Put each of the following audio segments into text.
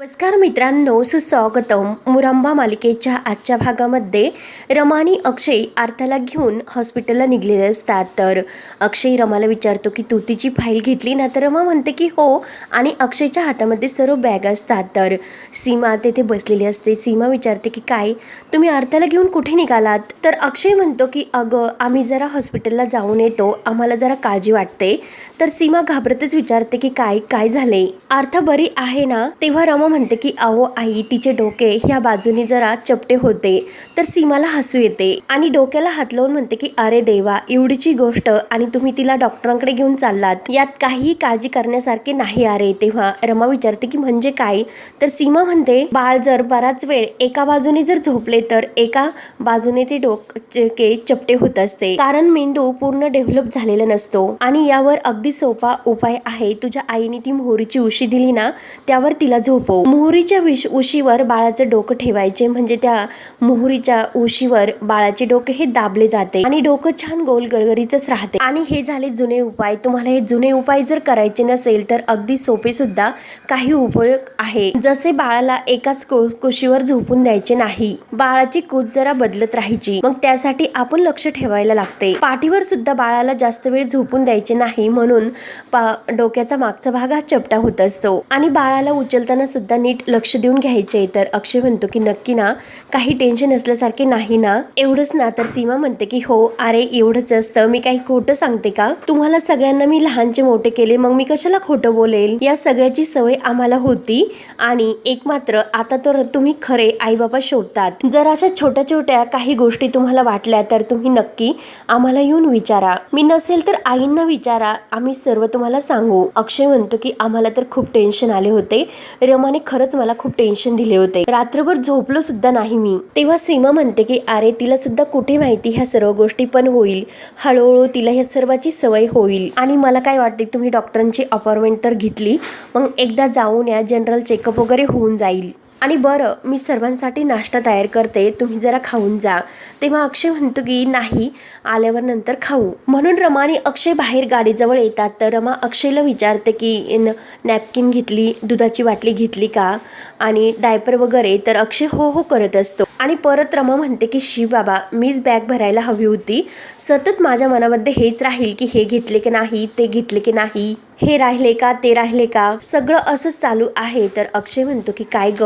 नमस्कार मित्रांनो सुस्वागतम. मुरंबा मालिकेच्या आजच्या भागामध्ये रमानी अक्षय आर्थाला घेऊन हॉस्पिटलला निघलेले असतात. तर अक्षय रमाला विचारतो की तू तिची फाईल घेतली ना? तर रमा म्हणते की हो. आणि अक्षयच्या हातामध्ये सर्व बॅग असतात. तर सीमा तेथे बसलेली असते. सीमा विचारते की काय? तुम्ही आर्थाला घेऊन कुठे निघालात? तर अक्षय म्हणतो की अगं आम्ही जरा हॉस्पिटलला जाऊन येतो. आम्हाला जरा काळजी वाटते. तर सीमा घाबरतच विचारते की काय? काय झाले? आर्था बरी आहे ना? तेव्हा रमा म्हणते की अहो आई तिचे डोके ह्या बाजूने जरा चपटे होते तर सीमाला हसू येते. आणि डोक्याला हात लावून म्हणते की अरे देवा एवढीची गोष्ट आणि तुम्ही तिला डॉक्टरांकडे घेऊन चाललात. यात काहीही काळजी करण्यासारखे नाही अरे. तेव्हा रमा विचारते की म्हणजे काय? तर सीमा म्हणते बाळ जर बराच वेळ एका बाजूने जर झोपले तर एका बाजूने ते डोके चपटे होत असते. कारण मेंदू पूर्ण डेव्हलप झालेला नसतो. आणि यावर अगदी सोपा उपाय आहे. तुझ्या आईने ती मोहरीची उशी दिली ना त्यावर तिला झोपव. मोहरीच्या विश उशीवर बाळाचं डोकं ठेवायचे म्हणजे त्या मोहरीच्या उशीवर बाळाचे डोके हे दाबले जाते आणि डोकं छान गोल गरगरीतच राहते. आणि हे झाले जुने उपाय. तुम्हाला हे जुने उपाय जर करायचे नसेल तर अगदी सोपे सुद्धा काही उपयोग आहे. जसे बाळाला एकाच कुशीवर झोपून द्यायचे नाही बाळाची कूच जरा बदलत राहायची. मग त्यासाठी आपण लक्ष ठेवायला लागते. पाठीवर सुद्धा बाळाला जास्त वेळ झोपून द्यायचे नाही म्हणून पा- डोक्याचा मागचा भाग हा चपटा होत असतो. आणि बाळाला उचलताना सुद्धा नीट लक्ष देऊन घ्यायचे तर अक्षय म्हणतो की नक्की ना काही टेन्शन असल्यासारखे नाही ना. एवढंच ना तर सीमा म्हणते की हो अरे एवढंच असतं. मी काही खोटं सांगते का? तुम्हाला सगळ्यांना मी लहानचे मोठे केले मग मी कशाला खोटं बोलेल? या सगळ्याची सवय आम्हाला होती आणि एक मात्र आता तर तुम्ही खरे आई बाबा शोधतात. जर अशा छोट्या छोट्या काही गोष्टी तुम्हाला वाटल्या तर तुम्ही नक्की आम्हाला येऊन विचारा. मी नसेल तर आईंना विचारा. आम्ही सर्व तुम्हाला सांगू. अक्षय म्हणतो की आम्हाला तर खूप टेन्शन आले होते. रमाने खरंच मला खूप टेन्शन दिले होते. रात्रभर झोपलो सुद्धा नाही मी. तेव्हा सीमा म्हणते की अरे तिला सुद्धा कुठे माहिती ह्या सर्व गोष्टी पण होईल. हळूहळू तिला ह्या सर्वाची सवय होईल. आणि मला काय वाटते तुम्ही डॉक्टरांची अपॉइंटमेंट तर घेतली मग एकदा जाऊन या जनरल चेकअप वगैरे होऊन जाईल. आणि बरं मी सर्वांसाठी नाश्ता तयार करते तुम्ही जरा खाऊन जा. तेव्हा अक्षय म्हणतो की नाही आल्यावर नंतर खाऊ. म्हणून रमा आणि अक्षय बाहेर गाडीजवळ येतात. तर रमा अक्षयला विचारते की नॅपकिन घेतली दुधाची बाटली घेतली का? आणि डायपर वगैरे. तर अक्षय हो हो करत असतो. आणि परत रमा म्हणते की शिव बाबा मीच बॅग भरायला हवी होती. सतत माझ्या मनामध्ये हेच राहील की हे घेतले की नाही ते घेतले की नाही. हे राहिले का ते राहिले का? सगळं असंच चालू आहे. तर अक्षय म्हणतो की काय ग?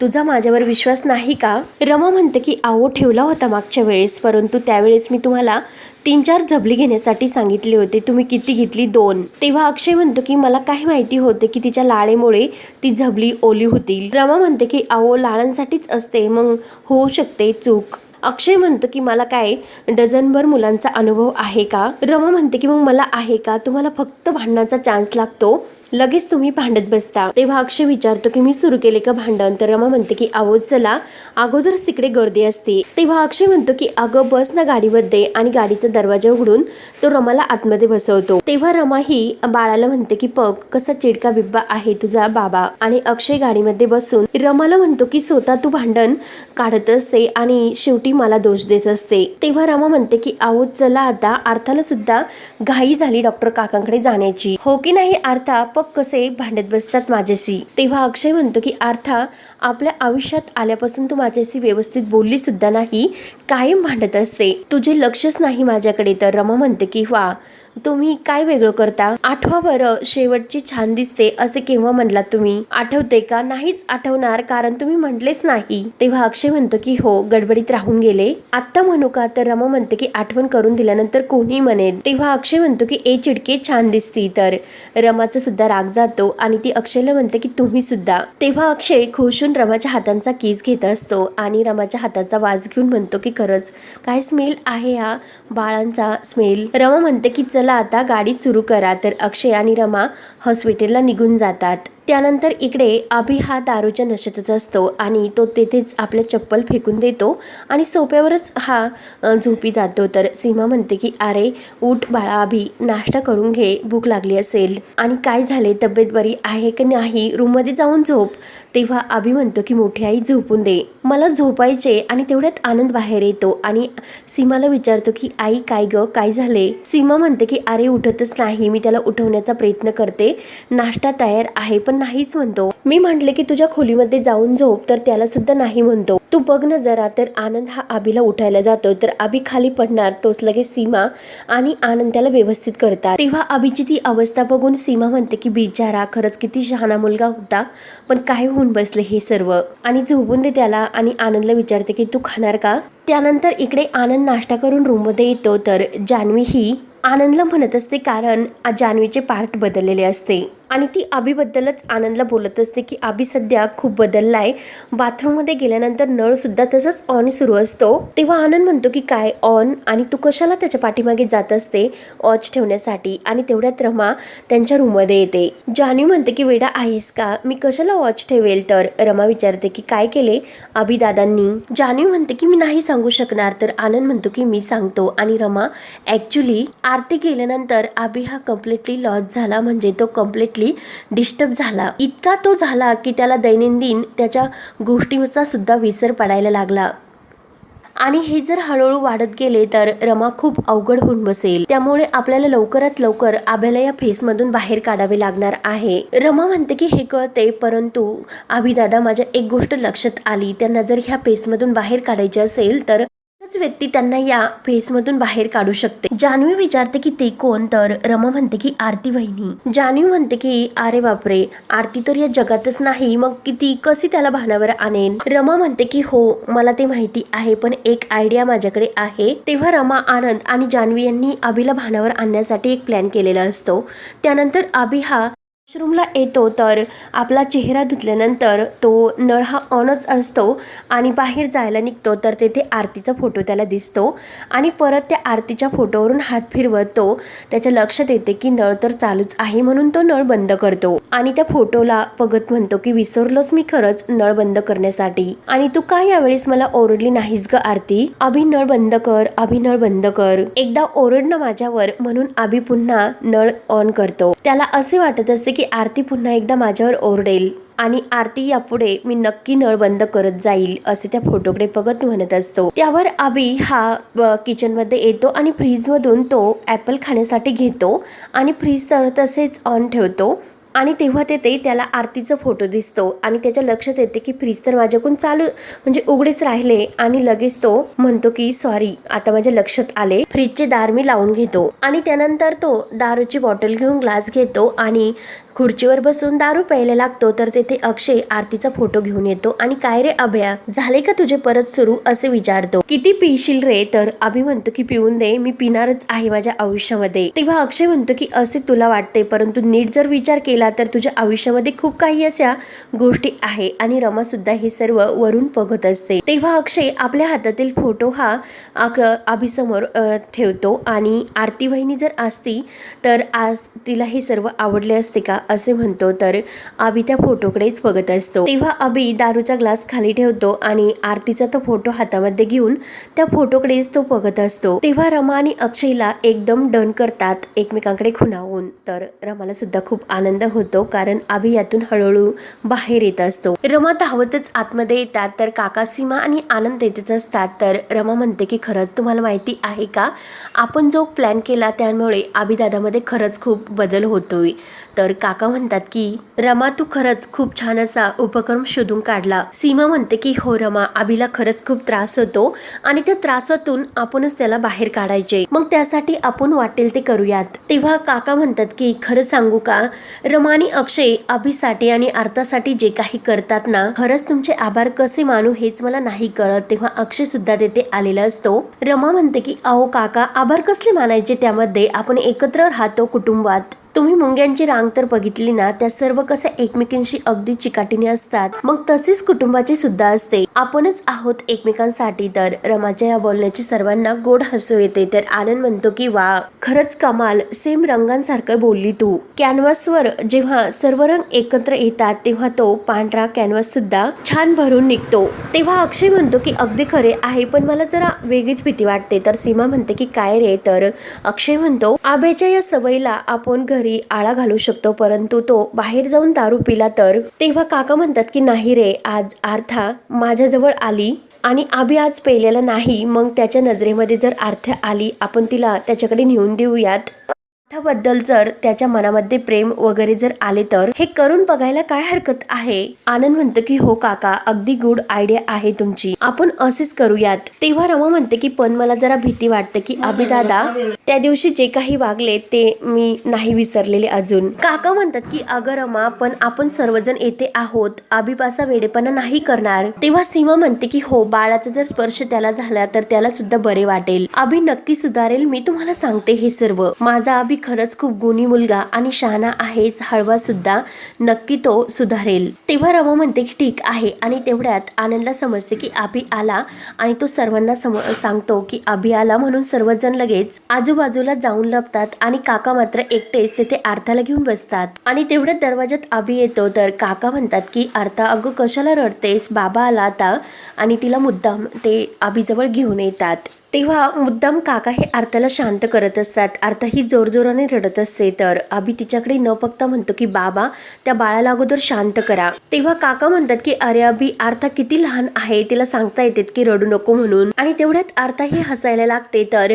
तुझा माझ्यावर विश्वास नाही का? रमा म्हणते की आहो ठेवला होता मागच्या वेळेस. परंतु त्यावेळेस मी तुम्हाला तीन चार झबली घेण्यासाठी सांगितले होते. तुम्ही किती घेतली? दोन. तेव्हा अक्षय म्हणतो की मला काय माहिती होते की तिच्या लाळेमुळे ती झबली ओली होतील रमा म्हणते की आहो लाळांसाठीच असते. मग होऊ शकते चूक. अक्षय म्हणतो की मला काय डझनभर मुलांचा अनुभव आहे का? रमा म्हणते की मग मला आहे का? तुम्हाला फक्त भांडणाचा चान्स लागतो. लगेच तुम्ही भांडत बसता. तेव्हा अक्षय विचारतो की मी सुरू केले का भांडण? तर रमा म्हणते की आहो चला. अगोदरच तिकडे गर्दी असते. तेव्हा अक्षय म्हणतो की अगं बस ना गाडीमध्ये आणि गाडीचा दरवाजा उघडून तो रमाला आतमध्ये बसवतो. तेव्हा रमा ही बाळाला म्हणते की पग कसा चिडका बिब्बा आहे तुझा बाबा. आणि अक्षय गाडीमध्ये बसून रमाला म्हणतो की स्वतः तू भांडण काढत असते आणि शेवटी मला दोष देत असते. तेव्हा रमा म्हणते की आहो चला आता. अर्थाला सुद्धा घाई झाली डॉक्टर काकांकडे जाण्याची. हो की नाही अर्था पग कसे भांडत बसतात माझ्याशी? तेव्हा अक्षय म्हणतो की आर्था आपल्या आयुष्यात आल्यापासून तू माझ्याशी व्यवस्थित बोलली सुद्धा नाही कायम भांडत असते. तुझे लक्षच नाही माझ्याकडे तर रमा म्हणते की वा तुम्ही काय वेगळं करता? आठवा बरं शेवटची छान दिसते असे केव्हा म्हणलात तुम्ही? आठवते का? नाहीच आठवणार कारण तुम्ही म्हटलेच नाही. तेव्हा अक्षय म्हणतो की हो गडबडीत राहून गेले. आत्ता म्हणू का? तर रमा म्हणते की आठवण करून दिल्यानंतर कोणी म्हणेल. तेव्हा अक्षय म्हणतो की ए चिडके छान दिसती. तर रमाचा सुद्धा राग जातो आणि ती अक्षयला म्हणते की तुम्ही सुद्धा. तेव्हा अक्षय खुशून रमाच्या हातांचा किस घेत असतो आणि रमाच्या हाताचा वास घेऊन म्हणतो की खरंच काय स्मेल आहे हा? बाळांचा स्मेल रमा म्हणते की चला आता गाडी सुरू करा. तर अक्षय आणि रमा हॉस्पिटलला निघून जातात. त्यानंतर इकडे अभि हा दारूच्या नशेतच असतो आणि तो तेथेच आपल्या चप्पल फेकून देतो आणि सोप्यावरच हा झोपी जातो. तर सीमा म्हणते की अरे उठ बाळा अभि नाश्ता करून घे भूक लागली असेल. आणि काय झाले? तब्येत बरी आहे की नाही? रूममध्ये जाऊन झोप. तेव्हा अभि म्हणतो की मोठी आई झोपून दे. मला झोपायचे आणि तेवढ्यात आनंद बाहेर येतो. आणि सीमाला विचारतो की आई काय ग? काय झाले? सीमा म्हणते की अरे उठतच नाही. मी त्याला उठवण्याचा प्रयत्न करते. नाश्ता तयार आहे पण नाहीच म्हणतो. मी म्हटले की तुझ्या खोलीमध्ये जाऊन झोप तर त्याला सुद्धा नाही म्हणतो. तू बघ ना जरा तर आनंद हा आबीला उठायला जातो तर आबी खाली पडणार तोच लगेच सीमा आणि आनंद त्याला व्यवस्थित करतात. तेव्हा आबीची ती अवस्था बघून सीमा म्हणते की बिचारा खरंच किती शहाणा मुलगा होता पण काय होऊन बसले हे सर्व? आणि झोपून दे त्याला आणि आनंदला विचारते की तू खाणार का? त्यानंतर इकडे आनंद नाश्ता करून रूममध्ये येतो तर जान्हवी ही आनंदला म्हणत असते कारण जान्हवीचे पार्ट बदललेले असते. आणि ती आबीबद्दलच आनंदला बोलत असते की आबी सध्या खूप बदलला आहे बाथरूममध्ये गेल्यानंतर नळसुद्धा तसंच ऑन सुरू असतो. तेव्हा आनंद म्हणतो की काय ऑन आणि तू कशाला त्याच्या पाठीमागे जात असते वॉच ठेवण्यासाठी? आणि तेवढ्यात रमा त्यांच्या रूममध्ये येते. जान्हवी म्हणते की वेडा आहेस का? मी कशाला वॉच ठेवेल तर? रमा विचारते की काय केले आबी दादांनी? जान्हवी म्हणते की मी नाही सांगू शकणार. तर आनंद म्हणतो की मी सांगतो. आणि रमा ॲक्च्युली आरती गेल्यानंतर आबी हा कम्प्लिटली लॉस झाला. म्हणजे तो कम्प्लिटली डिस्टर्ब झाला. इतका तो झाला की त्याला दैनंदिन त्याच्या गोष्टीचा सुद्धा विसर पडायला लागला. आणि हे जर हळूहळू वाढत गेले तर रमा खूप अवघड होऊन बसेल. त्यामुळे आपल्याला लवकरात लवकर आभ्याला या फेसमधून बाहेर काढावे लागणार आहे. रमा म्हणते की हे कळते परंतु आभिदादा माझ्या एक गोष्ट लक्षात आली. त्यांना जर ह्या फेसमधून बाहेर काढायची असेल तर व्यक्ती त्यांना या फेसमधून बाहेर काढू शकते. जान्हवी विचारते की ते कोण? तर रमा म्हणते की आरती वहिनी. जान्हवी म्हणते की अरे बापरे! आरती तर या जगातच नाही. मग किती कशी त्याला भानावर आणेल रमा म्हणते की हो मला ते माहिती आहे पण एक आयडिया माझ्याकडे आहे. तेव्हा रमा आनंद आणि जान्हवी यांनी आबीला भानावर आणण्यासाठी एक प्लॅन केलेला असतो. त्यानंतर आबी हा वॉशरूमला येतो तर आपला चेहरा धुतल्यानंतर तो नळ हा ऑनच असतो आणि बाहेर जायला निघतो. तर तेथे आरतीचा फोटो त्याला दिसतो आणि परत त्या आरतीच्या फोटोवरून हात फिरवत. तो त्याच्या लक्षात येते की नळ तर चालूच आहे म्हणून तो नळ बंद करतो. आणि त्या फोटोला बघत म्हणतो की विसरलोच मी खरंच नळ बंद करण्यासाठी. आणि तू काय यावेळेस मला ओरडली नाहीस ग आरती? अभि नळ बंद कर अभि नळ बंद कर. एकदा ओरडणं माझ्यावर म्हणून अभि पुन्हा नळ ऑन करतो. त्याला असे वाटत असते की आरती पुन्हा एकदा माझ्यावर ओरडेल आणि आरती यापुढे मी नक्की नळ बंद करत जाईल असे त्या फोटोकडे बघत म्हणत असतो. त्यावर आबी हा किचनमध्ये येतो आणि फ्रीजमधून तो ॲपल खाण्यासाठी घेतो आणि फ्रीज तर तसेच ऑन ठेवतो आणि तेव्हा तेथे त्याला आरतीचा फोटो दिसतो आणि त्याच्या लक्षात येते की फ्रीज तर माझ्याकडून चालू म्हणजे उघडेच राहिले आणि लगेच तो म्हणतो की सॉरी आता माझ्या लक्षात आले. फ्रीजचे दार मी लावून घेतो आणि त्यानंतर तो दारूची बॉटल घेऊन ग्लास घेतो आणि खुर्चीवर बसून दारू प्यायला लागतो तर तेथे अक्षय आरतीचा फोटो घेऊन येतो. आणि काय रे अभया झाले का तुझे परत सुरू? असे विचारतो. किती पिशील रे? तर अभि म्हणतो की पिऊन दे मी पिणारच आहे माझ्या आयुष्यामध्ये. तेव्हा अक्षय म्हणतो की असे तुला वाटते परंतु नीट जर विचार केला तर तुझ्या आयुष्यामध्ये खूप काही अशा गोष्टी आहे. आणि रमा सुद्धा हे सर्व वरून बघत असते. तेव्हा अक्षय आपल्या हातातील फोटो हा अभिसमोर ठेवतो. आणि आरती वहिनी जर असती तर आज तिला हे सर्व आवडले असते का? असे म्हणतो तर आबी त्या फोटोकडेच बघत असतो. तेव्हा आबी दारूचा ग्लास खाली ठेवतो आणि आरतीचा तो फोटो हातामध्ये घेऊन त्या फोटोकडेच तो बघत असतो. तेव्हा रमा आणि अक्षयला एकदम डन करतात एकमेकांकडे खुणावून. तर रमाला सुद्धा खूप आनंद होतो कारण आबी यातून हळूहळू बाहेर येत असतो. रमा धावतच आतमध्ये येतात तर काका सीमा आणि आनंद येतच असतात. तर रमा म्हणते की खरंच तुम्हाला माहिती आहे का? आपण जो प्लॅन केला त्यामुळे आबी दादामध्ये खरंच खूप बदल होतोय. तर काका म्हणतात की रमा तू खरंच खूप छान असा उपक्रम शोधून काढला. सीमा म्हणते की हो रमा आबीला खरंच खूप त्रास होतो आणि त्या त्रासातून आपणच त्याला बाहेर काढायचे. मग त्यासाठी आपण वाटेल ते करूयात. तेव्हा काका म्हणतात की खरं सांगू का? रमाने अक्षय अभिसाठी आणि अर्थासाठी जे काही करतात ना खरंच तुमचे आभार कसे मानू हेच मला नाही कळत. तेव्हा अक्षय सुद्धा तेथे आलेला असतो. रमा म्हणते की अहो काका आभार कसले मानायचे त्यामध्ये? आपण एकत्र राहतो कुटुंबात. तुम्ही मुंग्यांची रांग तर बघितली ना त्या सर्व कसं एकमेकींशी अगदी चिकाटीने असतात. मग तसेच कुटुंबाची सुद्धा असते. आपणच आहोत एकमेकांसाठी तर. रमाच्या या बोलण्याची सर्वांना गोड हसू येते. तर आनंद म्हणतो की वा खरंच कमाल. सेम रंगांसारखं बोलली तू. कॅनव्हासवर जेव्हा सर्व रंग एकत्र येतात तेव्हा तो पांढरा कॅनव्हास सुद्धा छान भरून निघतो. तेव्हा अक्षय म्हणतो की अगदी खरे आहे पण मला जरा वेगळीच भीती वाटते. तर सीमा म्हणते की काय रे? तर अक्षय म्हणतो आभेच्या या सवयीला आपण घर आळा घालू शकतो परंतु तो बाहेर जाऊन दारू पिला तर? तेव्हा काका म्हणतात की नाही रे आज आर्था माझ्याजवळ आली आणि आबी आज पेलेला नाही. मग त्याच्या नजरेमध्ये जर आर्थ आली आपण तिला त्याच्याकडे नेऊन देऊयात. बद्दल जर त्याच्या मनामध्ये प्रेम वगैरे जर आले तर? हे करून बघायला काय हरकत आहे? आनंद म्हणतो की हो काका अगदी गुड आयडिया आहे तुमची. आपण असेच करूयात. तेव्हा रमा म्हणते की पण मला जरा भीती वाटते की अभिदादा त्या दिवशी जे काही वागले ते मी नाही विसरलेले अजून. काका म्हणतात की अगं रमा पण आपण सर्वजण येथे आहोत. अभिपासा वेडेपणा नाही करणार. तेव्हा सीमा म्हणते की हो बाळाचा जर स्पर्श त्याला झाला तर त्याला सुद्धा बरे वाटेल. अभि नक्की सुधारेल मी तुम्हाला सांगते हे सर्व. माझा अभि खरंच खूप गुणी मुलगा आणि शहाणा आहेच हळवा सुद्धा नक्की तो सुधारेल. तेव्हा रमा म्हणते की ठीक आहे आणि तेवढ्यात आनंदला समजते की अभि आला आणि तो सर्वांना सम सांगतो की अभि आला म्हणून सर्वजण लगेच आजूबाजूला जाऊन लपतात आणि काका मात्र एकटेच तिथे आर्थाला घेऊन बसतात. आणि तेवढ्यात दरवाजात आभी येतो. तर काका म्हणतात की आर्था अगं कशाला रडतेस? बाबा आला आता. आणि तिला मुद्दाम ते आभीजवळ घेऊन येतात. तेव्हा मुद्दाम काका हे आर्थाला शांत करत असतात. आर्ता ही जोरजोराने रडत असते. तर अभि तिच्याकडे न बघता म्हणतो की बाबा त्या बाळाला अगोदर शांत करा. तेव्हा काका म्हणतात की अरे अभि आर्था किती लहान आहे. तिला सांगता येते की रडू नको म्हणून. आणि तेवढ्यात आर्था ही हसायला लागते. तर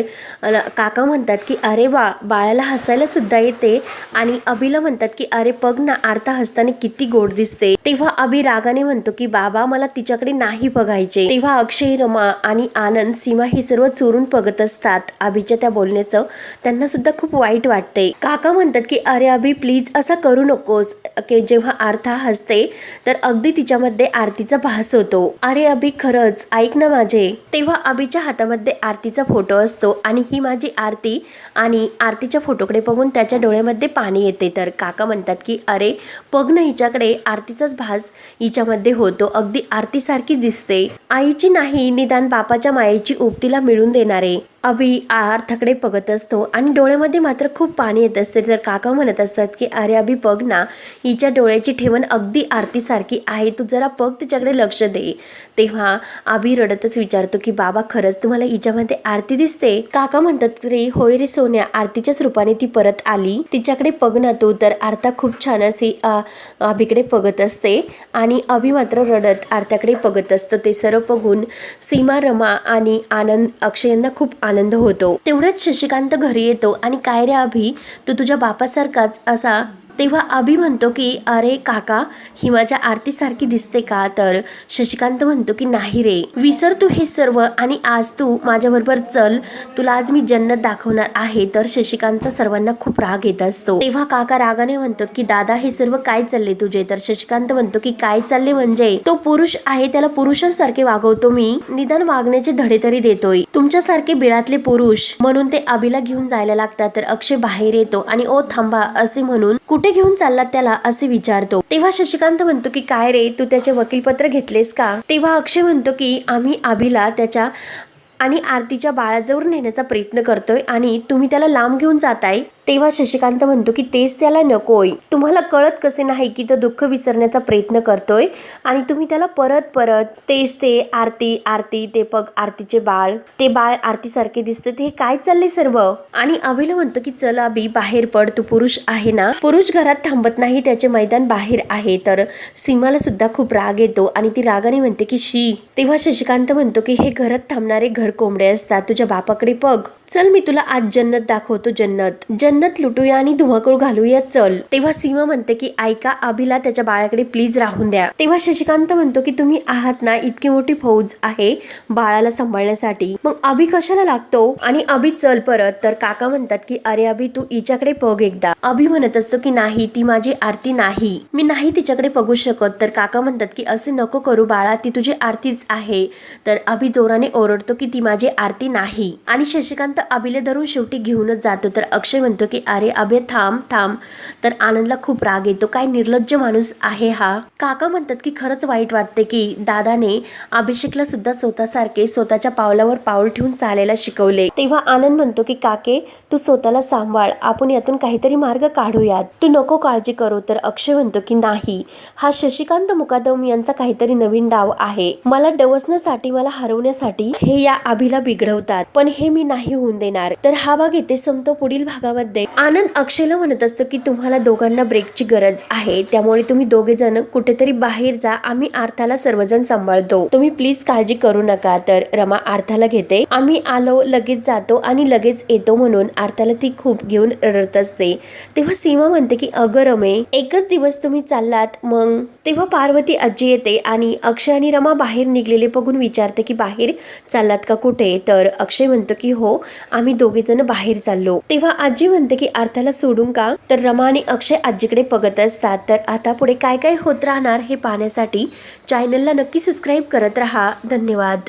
काका काका म्हणतात की अरे वा बाळाला हसायला सुद्धा येते. आणि अभिला म्हणतात की अरे बघ ना आरता हसताना किती गोड दिसते. तेव्हा अभि रागाने म्हणतो की बाबा मला तिच्याकडे नाही बघायचे. तेव्हा अक्षय रमा आणि आनंद सीमा हे सर्व चोरून बघत असतात अभिच्या त्या बोलण्याचं. त्यांना सुद्धा खूप वाईट वाटते. काका म्हणतात की अरे अभि प्लीज असा करू नकोस. की जेव्हा आर्था हसते तर अगदी तिच्यामध्ये आरतीचा भास होतो. अरे अभि खरंच ऐक ना माझे. तेव्हा अभिच्या हातामध्ये आरतीचा फोटो असतो आणि ही माझी आरती आणि आरतीच्या फोटोकडे बघून त्याच्या डोळ्यामध्ये पाणी येते. तर काका म्हणतात की अरे बघ ना हिच्याकडे आरतीचाच भास हिच्यामध्ये होतो. अगदी आरतीसारखी दिसते. आईची नाही निदान बापाच्या मायेची ऊब तिला मिळून देणारे. अभि अर्थाकडे बघत असतो आणि डोळ्यामध्ये मात्र खूप पाणी येत असते. तर काका म्हणत असतात की अरे अभि बघ ना हिच्या डोळ्याची ठेवण अगदी आरतीसारखी आहे तू जरा बघ तिच्याकडे लक्ष दे. तेव्हा अभि रडतच विचारतो की बाबा खरंच तुम्हाला हिच्यामध्ये आरती दिसते? काका म्हणतात रे होय रे सोन्या आरतीच्याच रूपाने ती परत आली. तिच्याकडे बघ ना तू तर आरता खूप छान अशी अभिकडे बघत असते. आणि अभि मात्र रडत आरत्याकडे बघत असतो. ते सर्व बघून सीमा रमा आणि आनंद अक्षय यांना खूप आनंद होतो. तेवढ्याच शशिकांत घरी येतो आणि काय रे अभि? तू तुझ्या बापासारखाच असा तेव्हा अभि म्हणतो की अरे काका ही माझ्या आरतीसारखी दिसते का? तर शशिकांत म्हणतो की नाही रे. विसर तू हे सर्व आणि आज तू माझ्याबरोबर चल. तुला आज मी जन्नत दाखवणार आहे. तर शशिकांतचा सर्वांना खूप राग येत असतो. तेव्हा काका रागाने म्हणतो की दादा हे सर्व काय चालले तुझे? तर शशिकांत म्हणतो की काय चालले म्हणजे? तो पुरुष आहे त्याला पुरुषांसारखे वागवतो मी. निदान वागण्याचे धडे तरी देतोय. तुमच्यासारखे बिळातले पुरुष. म्हणून ते अभिला घेऊन जायला लागतात. तर अक्षय बाहेर येतो आणि ओ थांबा असे म्हणून कुठे घेऊन चाललात त्याला असे विचारतो. तेव्हा शशिकांत म्हणतो की काय रे तू त्याचे वकीलपत्र घेतलेस का? तेव्हा अक्षय म्हणतो की आम्ही आभीला त्याच्या आणि आरतीच्या बाळाजवळ नेण्याचा प्रयत्न करतोय आणि तुम्ही त्याला लांब घेऊन जाताय. तेव्हा शशिकांत म्हणतो की तेच त्याला नकोय. तुम्हाला कळत कसे नाही की तो दुःख विसरण्याचा प्रयत्न करतोय आणि तुम्ही त्याला परत परत तेच ते आरती आरती ते पग आरतीचे बाळ ते बाळ आरतीसारखे दिसते ते काय चालले सर्व? आणि अभिला म्हणतो की चल अभि बाहेर पड तू पुरुष आहे ना? पुरुष घरात थांबत नाही त्याचे मैदान बाहेर आहे तर सीमाला सुद्धा खूप राग येतो आणि ती रागाने म्हणते की शी. तेव्हा शशिकांत म्हणतो की हे घरात थांबणारे घर कोंबडे असतात तुझ्या बापाकडे बघ. चल मी तुला आज जन्नत दाखवतो जन्नत. जन्नत लुटूया आणि धुमाकूळ घालूया चल. तेव्हा सीमा म्हणते की ऐका अभिला त्याच्या बाळाकडे प्लीज राहून द्या. तेव्हा शशिकांत म्हणतो की तुम्ही आहात ना इतकी मोठी फौज आहे बाळाला सांभाळण्यासाठी. मग अभि कशाला लागतो? आणि अभि चल परत. तर काका म्हणतात की अरे अभि तू हिच्याकडे बघ एकदा. अभि म्हणत असतो की नाही ती माझी आरती नाही. मी नाही तिच्याकडे बघू शकत. तर काका म्हणतात की असे नको करू बाळा ती तुझी आरतीच आहे. तर अभि जोराने ओरडतो की ती माझी आरती नाही. आणि शशिकांत अभिले धरून शेवटी घेऊनच जातो. तर अक्षय म्हणतो की अरे अभे थांब थांब. तर आनंदला खूप राग येतो. काय निर्लज्ज माणूस आहे हा. काका म्हणतात की खरंच वाईट वाटते की दादाने अभिषेकला सुद्धा स्वतःसारखे स्वतःच्या पावलावर पाऊल ठेवून चालायला शिकवले. तेव्हा आनंद म्हणतो की काके तू स्वतःला सांभाळ. आपण यातून काहीतरी मार्ग काढूयात. तू नको काळजी करू. तर अक्षय म्हणतो की नाही. हा शशिकांत मुकादम यांचा काहीतरी नवीन डाव आहे. मला डवसण्यासाठी मला हरवण्यासाठी हे या अभिला बिघडवतात. पण हे मी नाही होऊन देणार. तर हा भाग इथे संपतो. पुढील भागामध्ये मध्ये. आनंद अक्षयला म्हणत असतो की तुम्हाला दोघांना ब्रेकची गरज आहे. त्यामुळे तुम्ही दोघे जण कुठेतरी बाहेर जा. आम्ही आर्थाला सर्वजण सांभाळतो. तुम्ही प्लीज काळजी करू नका. तर रमा आर्थाला घेते. आम्ही आलो लगेच जातो आणि लगेच येतो म्हणून आर्थाला ती खूप घेऊन रडत असते. तेव्हा सीमा म्हणते की अगं रमे एकच दिवस तुम्ही चाललात मग तेव्हा पार्वती आजी येते आणि अक्षय आणि रमा बाहेर निघलेले बघून विचारते की बाहेर चाललात का कुठे? तर अक्षय म्हणतो की हो आम्ही दोघे जण बाहेर चाललो. तेव्हा आजी म्हणते की अर्थाला सोडून का? तर रमा आणि अक्षय आजीकडे बघत असतात. तर आता पुढे काय काय होत राहणार हे पाहण्यासाठी चॅनलला नक्की सबस्क्राईब करत राहा. धन्यवाद.